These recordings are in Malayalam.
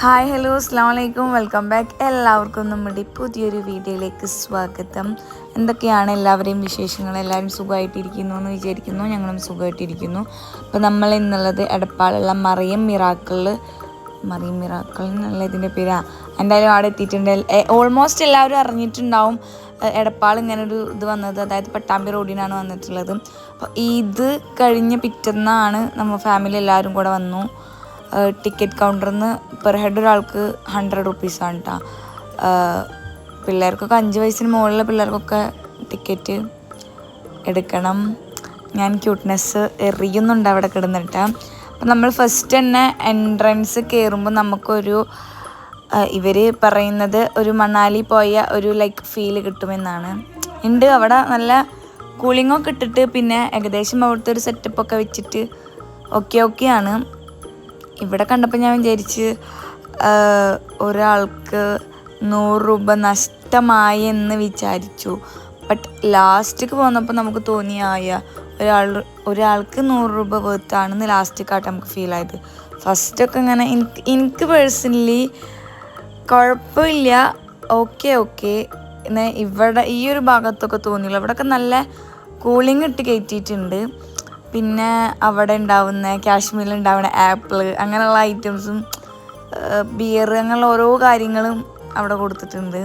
ഹായ് ഹലോ അസ്സാം വലൈക്കും വെൽക്കം ബാക്ക് എല്ലാവർക്കും നമ്മുടെ പുതിയൊരു വീഡിയോയിലേക്ക് സ്വാഗതം. എന്തൊക്കെയാണ് എല്ലാവരെയും വിശേഷങ്ങൾ? എല്ലാവരും സുഖമായിട്ടിരിക്കുന്നു എന്ന് വിചാരിക്കുന്നു. ഞങ്ങളും സുഖമായിട്ടിരിക്കുന്നു. അപ്പോൾ നമ്മൾ ഇന്നുള്ളത് എടപ്പാളുള്ള മറിയം മിറാക്കിൾ. മറിയം മിറാക്കിൾ എന്നുള്ള ഇതിന്റെ പേരാ. എന്തായാലും അവിടെ എത്തിയിട്ടുണ്ട്. ഓൾമോസ്റ്റ് എല്ലാവരും അറിഞ്ഞിട്ടുണ്ടാവും. എടപ്പാൾ ഇങ്ങനൊരു ഇത് വന്നത്. അതായത് പട്ടാമ്പി റോഡിനാണ് വന്നിട്ടുള്ളത്. അപ്പോൾ ഇത് കഴിഞ്ഞ പിറ്റന്നാണ് നമ്മൾ ഫാമിലി എല്ലാവരും കൂടെ വന്നു. ടിക്കറ്റ് കൗണ്ടറിൽ നിന്ന് പെർ ഹെഡ് ഒരാൾക്ക് ഹൺഡ്രഡ് റുപ്പീസാണ് കേട്ടോ പിള്ളേർക്കൊക്കെ അഞ്ച് വയസ്സിന് മുകളിലുള്ള പിള്ളേർക്കൊക്കെ ടിക്കറ്റ് എടുക്കണം. ഞാൻ ക്യൂട്ട്നെസ് എറിയുന്നുണ്ട് അവിടെ കിടന്നിട്ട്. അപ്പം നമ്മൾ ഫസ്റ്റ് തന്നെ എൻട്രൻസ് കയറുമ്പോൾ നമുക്കൊരു ഇവർ പറയുന്നത് ഒരു മണാലി പോയ ഒരു ലൈക്ക് ഫീൽ കിട്ടുമെന്നാണ്. ഉണ്ട് അവിടെ നല്ല കൂളിങ്ങൊക്കെ ഇട്ടിട്ട് പിന്നെ ഏകദേശം അവിടുത്തെ ഒരു സെറ്റപ്പൊക്കെ വെച്ചിട്ട് ഓക്കെ ഓക്കെയാണ് ഇവിടെ കണ്ടപ്പോൾ ഞാൻ വിചാരിച്ച് ഒരാൾക്ക് നൂറ് രൂപ നഷ്ടമായി എന്ന് വിചാരിച്ചു. ബട്ട് ലാസ്റ്റിക്ക് പോന്നപ്പോൾ നമുക്ക് തോന്നിയായ ഒരാൾ ഒരാൾക്ക് നൂറ് രൂപ വേർത്താണെന്ന് ലാസ്റ്റിക്കായിട്ട് നമുക്ക് ഫീൽ ആയത്. ഫസ്റ്റൊക്കെ ഇങ്ങനെ എനിക്ക് എനിക്ക് പേഴ്സണലി കുഴപ്പമില്ല. ഓക്കെ ഓക്കെ ഇവിടെ ഈ ഒരു ഭാഗത്തൊക്കെ തോന്നിയില്ല ഇവിടെയൊക്കെ നല്ല കൂളിംഗ് ഇട്ട് കയറ്റിയിട്ടുണ്ട് പിന്നെ അവിടെ ഉണ്ടാവുന്ന കാശ്മീരിൽ ഉണ്ടാവുന്ന ആപ്പിൾ അങ്ങനെയുള്ള ഐറ്റംസും ബിയർ അങ്ങനെയുള്ള ഓരോ കാര്യങ്ങളും അവിടെ കൊടുത്തിട്ടുണ്ട്.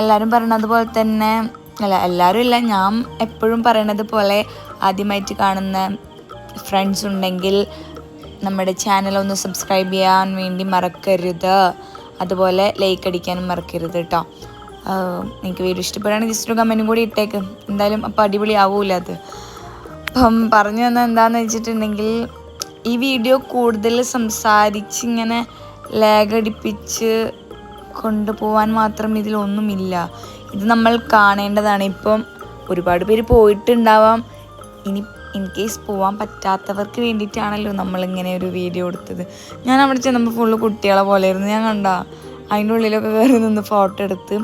എല്ലാവരും പറയണത് പോലെ തന്നെ അല്ല എല്ലാവരും ഇല്ല ഞാൻ എപ്പോഴും പറയണത് പോലെ ആദ്യമായിട്ട് കാണുന്ന ഫ്രണ്ട്സ് ഉണ്ടെങ്കിൽ നമ്മുടെ ചാനൽ ഒന്ന് സബ്സ്ക്രൈബ് ചെയ്യാൻ വേണ്ടി മറക്കരുത്. അതുപോലെ ലൈക്ക് അടിക്കാനും മറക്കരുത് കേട്ടോ നിങ്ങൾക്ക് വീഡിയോ ഇഷ്ടപ്പെടുകയാണെങ്കിൽ ജസ്റ്റ് ഒരു കമന്റും കൂടി ഇട്ടേക്ക്. എന്തായാലും അപ്പോൾ അടിപൊളി ആവൂല അത്. അപ്പം പറഞ്ഞു തന്നെ എന്താണെന്ന് വെച്ചിട്ടുണ്ടെങ്കിൽ ഈ വീഡിയോ കൂടുതൽ സംസാരിച്ച് ഇങ്ങനെ ലാഗടിപ്പിച്ച് കൊണ്ടുപോകാൻ മാത്രം ഇതിലൊന്നുമില്ല ഇത് നമ്മൾ കാണേണ്ടതാണ്. ഇപ്പം ഒരുപാട് പേര് പോയിട്ടുണ്ടാവാം. ഇനി ഇൻ കേസ് പോകാൻ പറ്റാത്തവർക്ക് വേണ്ടിയിട്ടാണല്ലോ നമ്മളിങ്ങനെ ഒരു വീഡിയോ എടുത്തത്. ഞാൻ അവിടെ ചെന്നപ്പോൾ ഫുള്ള് കുട്ടികളെ പോലെയായിരുന്നു ഞാൻ കണ്ട അതിന്റെ ഉള്ളിലൊക്കെ കയറി നിന്ന് ഫോട്ടോ എടുത്ത്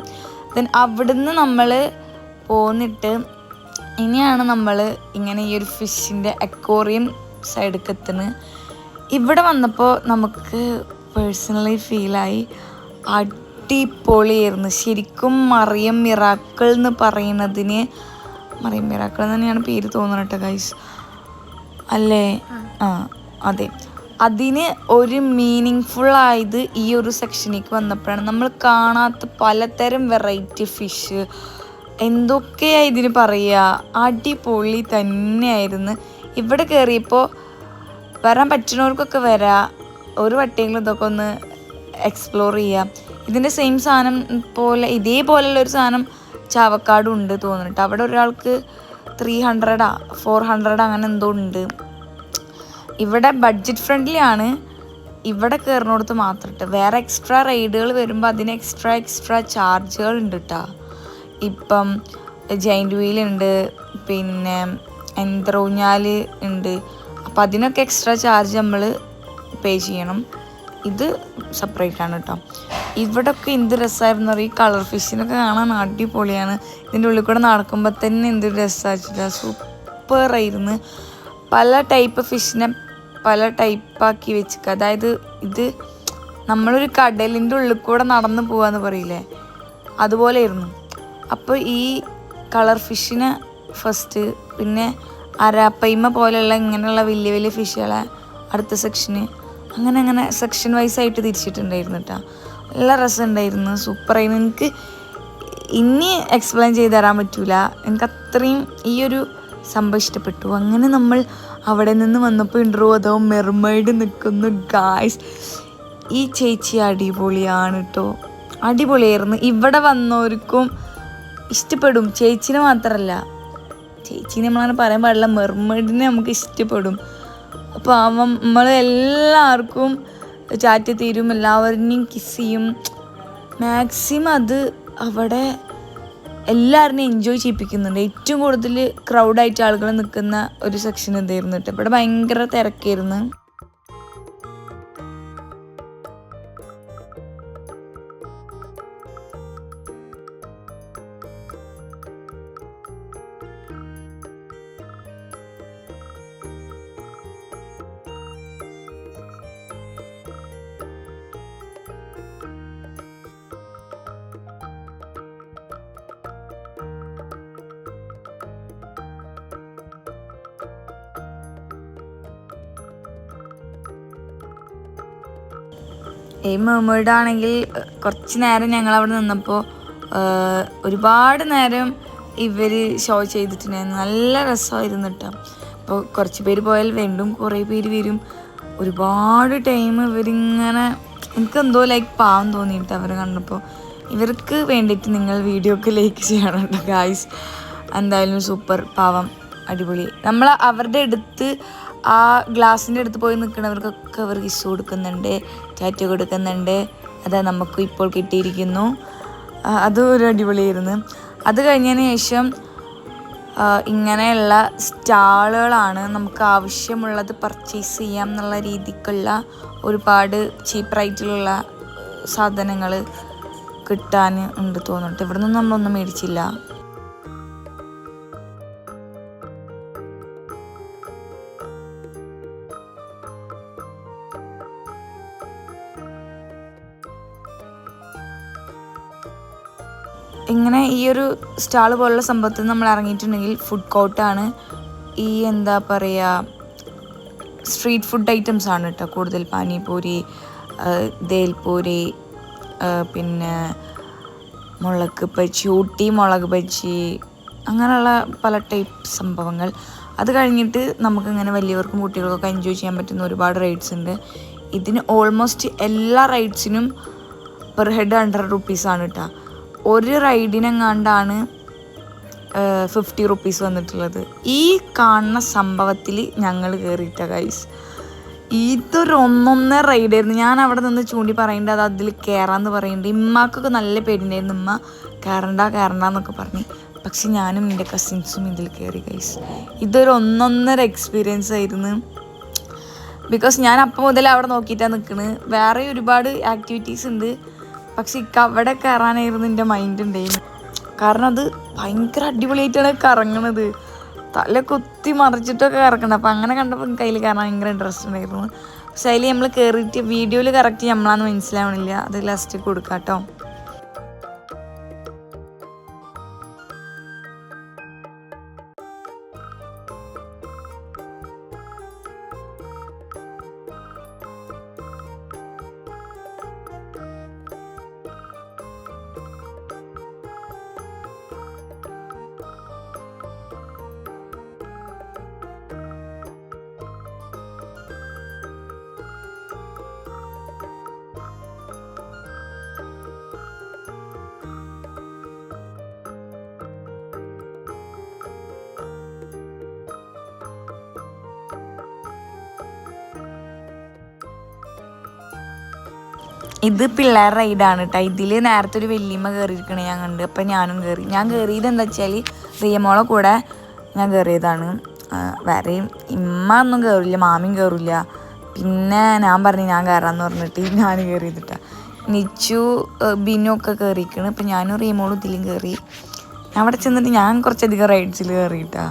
ദെൻ അവിടുന്ന് നമ്മൾ പോന്നിട്ട് ഇനിയാണ് നമ്മൾ ഇങ്ങനെ ഈ ഒരു ഫിഷിന്റെ അക്വോറിയം സൈഡിലേക്ക് എത്തുന്നത് ഇവിടെ വന്നപ്പോൾ നമുക്ക് പേഴ്സണലി ഫീലായി അടിപൊളിയായിരുന്നു. ശരിക്കും മറിയം മിറാക്കിൾ എന്ന് പറയുന്നതിന് മറിയം മിറാക്കിൾ തന്നെയാണ് പേര് തോന്നുന്നത് കേട്ടോ ഗൈസ് അല്ലേ ആ അതെ. അതിന് ഒരു മീനിങ് ഫുൾ ആയത് ഈ ഒരു സെക്ഷനിലേക്ക് വന്നപ്പോഴാണ്. നമ്മൾ കാണാത്ത പലതരം വെറൈറ്റി ഫിഷ് എന്തൊക്കെയാണ് ഇതിന് പറയുക അടിപൊളി തന്നെയായിരുന്നു. ഇവിടെ കയറിയപ്പോൾ വരാൻ പറ്റുന്നവർക്കൊക്കെ വരാം. ഒരു വട്ടിയെങ്കിലും ഇതൊക്കെ ഒന്ന് എക്സ്പ്ലോർ ചെയ്യാം. ഇതിന്റെ സെയിം സാധനം പോലെ ഇതേപോലെയുള്ള ഒരു സാധനം ചാവക്കാടും ഉണ്ട് തോന്നിട്ട് അവിടെ ഒരാൾക്ക് ത്രീ ഹൺഡ്രഡാ ഫോർ ഹൺഡ്രഡ് അങ്ങനെ എന്തോ ഉണ്ട്. ഇവിടെ ബഡ്ജറ്റ് ഫ്രണ്ട്ലി ആണ്. ഇവിടെ കയറുന്നിടത്ത് മാത്രം വേറെ എക്സ്ട്രാ റൈഡുകൾ വരുമ്പോൾ അതിന് എക്സ്ട്രാ എക്സ്ട്രാ ചാർജുകൾ ഉണ്ട് കേട്ടോ ഇപ്പം ജൈന്റ് വീൽ ഉണ്ട് പിന്നെ എന്ത്രൂഞ്ഞാൽ ഉണ്ട്. അപ്പം അതിനൊക്കെ എക്സ്ട്രാ ചാർജ് നമ്മൾ പേ ചെയ്യണം. ഇത് സെപ്പറേറ്റ് ആണ് കേട്ടോ ഇവിടൊക്കെ എന്ത് രസമായിരുന്നു ഈ കളർ ഫിഷിനൊക്കെ കാണാൻ അടിപൊളിയാണ്. ഇതിന്റെ ഉള്ളിൽ കൂടെ നടക്കുമ്പോൾ തന്നെ എന്ത് രസമാച്ചില്ല സൂപ്പറായിരുന്നു പല ടൈപ്പ് ഫിഷിനെ പല ടൈപ്പാക്കി വെച്ചിക്ക. അതായത് ഇത് നമ്മളൊരു കടലിന്റെ ഉള്ളിൽ കൂടെ നടന്നു പോവാന്ന് പറയില്ലേ? അതുപോലെ ആയിരുന്നു അപ്പോൾ ഈ കളർ ഫിഷിനെ ഫസ്റ്റ് പിന്നെ അരാപ്പയ്മ പോലെയുള്ള ഇങ്ങനെയുള്ള വലിയ വലിയ ഫിഷുകളെ അടുത്ത സെക്ഷന് അങ്ങനെ അങ്ങനെ സെക്ഷൻ വൈസ് ആയിട്ട് തിരിച്ചിട്ടുണ്ടായിരുന്നു കേട്ടോ നല്ല രസമുണ്ടായിരുന്നു. സൂപ്പറായിരുന്നു എനിക്ക് ഇനി എക്സ്പ്ലെയിൻ ചെയ്ത് തരാൻ പറ്റൂല. എനിക്ക് അത്രയും ഈ ഒരു സംഭവം ഇഷ്ടപ്പെട്ടു. അങ്ങനെ നമ്മൾ അവിടെ നിന്ന് വന്നപ്പോൾ ഇൻട്രോ അതോ മെർമൈഡ് നിൽക്കുന്നു ഗായ്സ് ഈ ചേച്ചി അടിപൊളിയാണ് കേട്ടോ അടിപൊളിയായിരുന്നു. ഇവിടെ വന്നവർക്കും ഇഷ്ടപ്പെടും. ചേച്ചിനെ മാത്രമല്ല ചേച്ചിനെ നമ്മളങ്ങനെ പറയാൻ പാടില്ല. മെർമൈഡിനെ നമുക്ക് ഇഷ്ടപ്പെടും. അപ്പോൾ അവൻ നമ്മൾ എല്ലാവർക്കും ചാറ്റ് തീരും എല്ലാവരെയും കിസ് ചെയ്യും. മാക്സിമം അത് അവിടെ എല്ലാവരെയും എൻജോയ് ചെയ്യിപ്പിക്കുന്നുണ്ട്. ഏറ്റവും കൂടുതൽ ക്രൗഡായിട്ട് ആളുകൾ നിൽക്കുന്ന ഒരു സെക്ഷൻ ഇതായിരുന്നു കേട്ടോ. ഇവിടെ ഭയങ്കര തിരക്കായിരുന്നു. ഈ മെർമേഡ് ആണെങ്കിൽ കുറച്ച് നേരം ഞങ്ങൾ അവിടെ നിന്നപ്പോൾ ഒരുപാട് നേരം ഇവർ ഷോ ചെയ്തിട്ടുണ്ടായിരുന്നു നല്ല രസമായിരുന്നു കേട്ടോ അപ്പോൾ കുറച്ച് പേര് പോയാൽ വീണ്ടും കുറേ പേര് വരും. ഒരുപാട് ടൈം ഇവരിങ്ങനെ എനിക്കെന്തോ ലൈക്ക് പാവം തോന്നിയിട്ട് അവർ കണ്ടപ്പോൾ ഇവർക്ക് വേണ്ടിയിട്ട് നിങ്ങൾ വീഡിയോക്ക് ലൈക്ക് ചെയ്യണം ഗായ്സ് എന്തായാലും സൂപ്പർ പാവം അടിപൊളി. നമ്മൾ അവരുടെ അടുത്ത് ആ ഗ്ലാസിന്റെ അടുത്ത് പോയി നിൽക്കുന്നവർക്കൊക്കെ അവർ കിസ് കൊടുക്കുന്നുണ്ട്. ടാറ്റു കൊടുക്കുന്നുണ്ട്. അത് നമുക്ക് ഇപ്പോൾ കിട്ടിയിരിക്കുന്നു. അതും ഒരു അടിപൊളിയായിരുന്നു. അത് കഴിഞ്ഞതിന് ശേഷം ഇങ്ങനെയുള്ള സ്റ്റാളുകളാണ് നമുക്ക് ആവശ്യമുള്ളത് പർച്ചേസ് ചെയ്യാം എന്നുള്ള രീതിക്കുള്ള ഒരുപാട് ചീപ്പ് റേറ്റിലുള്ള സാധനങ്ങൾ കിട്ടാൻ ഉണ്ട് തോന്നുന്നുണ്ട്. ഇവിടെ നിന്നും നമ്മളൊന്നും മേടിച്ചില്ല. ഇങ്ങനെ ഈ ഒരു സ്റ്റാൾ പോലുള്ള സംഭവത്തിൽ നമ്മൾ ഇറങ്ങിയിട്ടുണ്ടെങ്കിൽ ഫുഡ് കോർട്ടാണ് ഈ എന്താ പറയുക സ്ട്രീറ്റ് ഫുഡ് ഐറ്റംസ് ആണ് കേട്ടോ കൂടുതൽ. പാനിപൂരി ദേൽപൂരി പിന്നെ മുളക് ബജ്ജി ഊട്ടി മുളക് ബജ്ജി അങ്ങനെയുള്ള പല ടൈപ്പ് സംഭവങ്ങൾ. അത് കഴിഞ്ഞിട്ട് നമുക്കിങ്ങനെ വലിയവർക്കും കുട്ടികൾക്കൊക്കെ എൻജോയ് ചെയ്യാൻ പറ്റുന്ന ഒരുപാട് റൈഡ്സ് ഉണ്ട്. ഇതിന് ഓൾമോസ്റ്റ് എല്ലാ റൈഡ്സിനും പെർ ഹെഡ് ഹൺഡ്രഡ് റുപ്പീസാണ് കേട്ടോ ഒരു റൈഡിനെങ്ങാണ്ടാണ് ഫിഫ്റ്റി റുപ്പീസ് വന്നിട്ടുള്ളത്. ഈ കാണുന്ന സംഭവത്തിൽ ഞങ്ങൾ കയറിയിട്ട ഗൈസ് ഇതൊരു ഒന്നൊന്നര റൈഡായിരുന്നു. ഞാൻ അവിടെ നിന്ന് ചൂണ്ടി പറയേണ്ടത് അത് അതിൽ കയറാന്ന് പറയുന്നുണ്ട് ഇമ്മാക്കൊക്കെ നല്ല പേടിണ്ടായിരുന്നു. ഇമ്മ കയറണ്ട കയറണ്ട എന്നൊക്കെ പറഞ്ഞ്. പക്ഷെ ഞാനും എന്റെ കസിൻസും ഇതിൽ കയറി ഗൈസ് ഇതൊരു ഒന്നൊന്നര എക്സ്പീരിയൻസ് ആയിരുന്നു. ബിക്കോസ് ഞാൻ അപ്പം മുതൽ അവിടെ നോക്കിയിട്ടാണ് നിൽക്കുന്നത് വേറെ ഒരുപാട് ആക്ടിവിറ്റീസ് ഉണ്ട്. പക്ഷെ ഈ അവിടെ കയറാനായിരുന്നു എന്റെ മൈൻഡ് ഉണ്ടായിരുന്നു കാരണം അത് ഭയങ്കര അടിപൊളിയായിട്ടാണ് കറങ്ങണത്. തല കുത്തി മറിച്ചിട്ടൊക്കെ കറക്കണം അപ്പം അങ്ങനെ കണ്ടപ്പോൾ കയ്യിൽ കയറാൻ ഭയങ്കര ഇൻട്രസ്റ്റ് ഉണ്ടായിരുന്നു പക്ഷെ അതിൽ നമ്മൾ കയറിയിട്ട് വീഡിയോയിൽ കറക്റ്റ് നമ്മളാന്ന് മനസ്സിലാവണില്ല. അത് ലാസ്റ്റ് കൊടുക്കാം കേട്ടോ ഇത് പിള്ളേർ റൈഡാണ് കേട്ടോ ഇതിൽ നേരത്തെ ഒരു വല്യമ്മ കയറിയിരിക്കണേ ഞാൻ കണ്ട്. അപ്പം ഞാനും കയറി ഞാൻ കയറിയത് എന്താ വെച്ചാൽ റിയമോളെ കൂടെ ഞാൻ കയറിയതാണ് വേറെയും ഇമ്മ ഒന്നും കയറില്ല മാമിയും കയറില്ല പിന്നെ ഞാൻ പറഞ്ഞു ഞാൻ കയറാമെന്ന് പറഞ്ഞിട്ട് ഞാൻ കയറിയതിട്ടാ നിച്ചു ബിനു ഒക്കെ കയറിയിരിക്കണ് അപ്പം ഞാനും റിയമോളും ഇതിലും കയറി അവിടെ ചെന്നിട്ട് ഞാൻ കുറച്ചധികം റൈഡ്സിൽ കയറിയിട്ടാ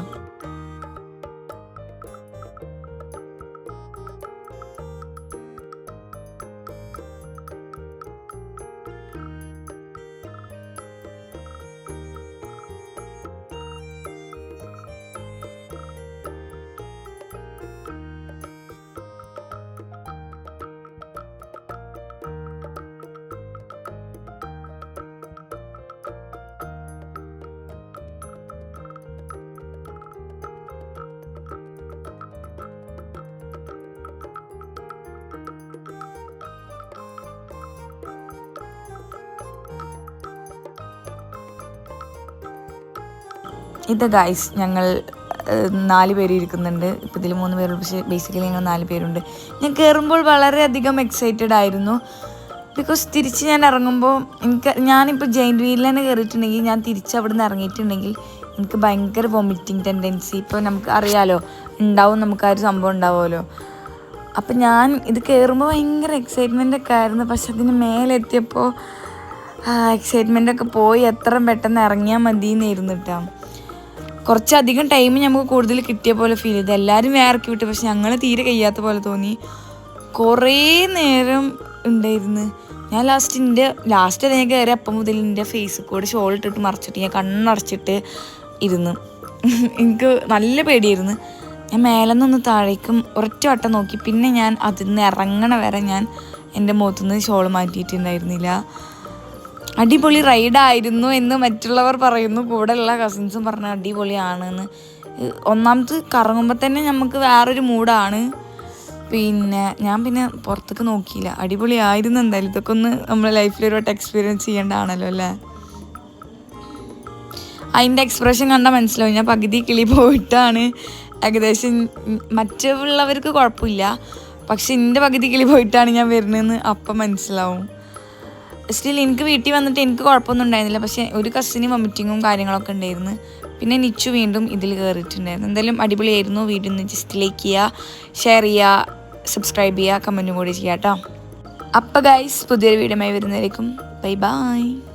ഇത് ഗൈസ് ഞങ്ങൾ നാല് പേര് ഇരിക്കുന്നുണ്ട്. ഇപ്പം ഇതിൽ മൂന്ന് പേരുണ്ട്. പക്ഷേ ബേസിക്കലി ഞങ്ങൾ നാല് പേരുണ്ട്. ഞാൻ കയറുമ്പോൾ വളരെയധികം എക്സൈറ്റഡ് ആയിരുന്നു. ബിക്കോസ് തിരിച്ച് ഞാൻ ഇറങ്ങുമ്പോൾ എനിക്ക് ഞാനിപ്പോൾ ജയിന്റ് വീലിൽ തന്നെ കയറിയിട്ടുണ്ടെങ്കിൽ ഞാൻ തിരിച്ച് അവിടെ നിന്ന് ഇറങ്ങിയിട്ടുണ്ടെങ്കിൽ എനിക്ക് ഭയങ്കര വൊമിറ്റിംഗ് ടെൻഡൻസി ഇപ്പോൾ നമുക്ക് അറിയാലോ ഉണ്ടാവും നമുക്ക് ആ ഒരു സംഭവം ഉണ്ടാവുമല്ലോ. അപ്പം ഞാൻ ഇത് കയറുമ്പോൾ ഭയങ്കര എക്സൈറ്റ്മെന്റ് ഒക്കെ ആയിരുന്നു. പക്ഷെ അതിന് മേലെത്തിയപ്പോൾ എക്സൈറ്റ്മെന്റ് ഒക്കെ പോയി. എത്ര പെട്ടെന്ന് ഇറങ്ങിയാൽ മതി എന്നായിരുന്നു കേട്ടോ കുറച്ചധികം ടൈം നമുക്ക് കൂടുതൽ കിട്ടിയ പോലെ ഫീൽ ചെയ്തു. എല്ലാവരും വേറെ വിട്ടു. പക്ഷെ ഞങ്ങൾ തീരെ കഴിയാത്ത പോലെ തോന്നി. കുറേ നേരം ഉണ്ടായിരുന്നു. ഞാൻ ലാസ്റ്റ് എന്റെ ലാസ്റ്റ് ഞാൻ കയറി അപ്പം മുതൽ എന്റെ ഫേസിൽ കൂടെ ഷോൾ ഇട്ടിട്ട് മറച്ചിട്ട് ഞാൻ കണ്ണടച്ചിട്ട് ഇരുന്നു. എനിക്ക് നല്ല പേടിയായിരുന്നു. ഞാൻ മേലെ നിന്ന് താഴേക്കും ഒരൊറ്റ വട്ടം നോക്കി. പിന്നെ ഞാൻ അതിൽ നിന്ന് ഇറങ്ങണ വരെ ഞാൻ എന്റെ മുഖത്തുനിന്ന് ഷോൾ മാറ്റിയിട്ടുണ്ടായിരുന്നില്ല. അടിപൊളി റൈഡായിരുന്നു എന്ന് മറ്റുള്ളവർ പറയുന്നു. കൂടെയുള്ള കസിൻസും പറഞ്ഞ അടിപൊളിയാണ് എന്ന് ഒന്നാമത് കറങ്ങുമ്പോൾ തന്നെ നമുക്ക് വേറൊരു മൂഡാണ്. പിന്നെ ഞാൻ പിന്നെ പുറത്തേക്ക് നോക്കിയില്ല. അടിപൊളിയായിരുന്നു എന്തായാലും. ഇതൊക്കെ ഒന്ന് നമ്മുടെ ലൈഫിൽ ഒരു വട്ടം എക്സ്പീരിയൻസ് ചെയ്യേണ്ടതാണല്ലോ അല്ലേ? അതിന്റെ എക്സ്പ്രഷൻ കണ്ടാൽ മനസ്സിലാവും. ഞാൻ പകുതി കിളി പോയിട്ടാണ്. ഏകദേശം മറ്റുള്ളവർക്ക് കുഴപ്പമില്ല. പക്ഷെ എന്റെ പകുതി കിളി പോയിട്ടാണ് ഞാൻ വരുന്നതെന്ന് അപ്പം മനസ്സിലാവും. സ്റ്റിൽ എനിക്ക് വീട്ടിൽ വന്നിട്ട് എനിക്ക് കുഴപ്പമൊന്നും ഉണ്ടായിരുന്നില്ല. പക്ഷേ ഒരു കസിന് വൊമിറ്റിങ്ങും കാര്യങ്ങളൊക്കെ ഉണ്ടായിരുന്നു. പിന്നെ നിച്ചു വീണ്ടും ഇതിൽ കയറിയിട്ടുണ്ടായിരുന്നു. എന്തായാലും അടിപൊളിയായിരുന്നു. വീഡിയോ ഒന്ന് ജസ്റ്റ് ലൈക്ക് ചെയ്യുക ഷെയർ ചെയ്യുക സബ്സ്ക്രൈബ് ചെയ്യുക കമന്റും കൂടി ചെയ്യുക കേട്ടോ അപ്പോൾ ഗൈസ് പുതിയൊരു വീഡിയോ വരുന്നതായിരിക്കും ബൈ ബൈ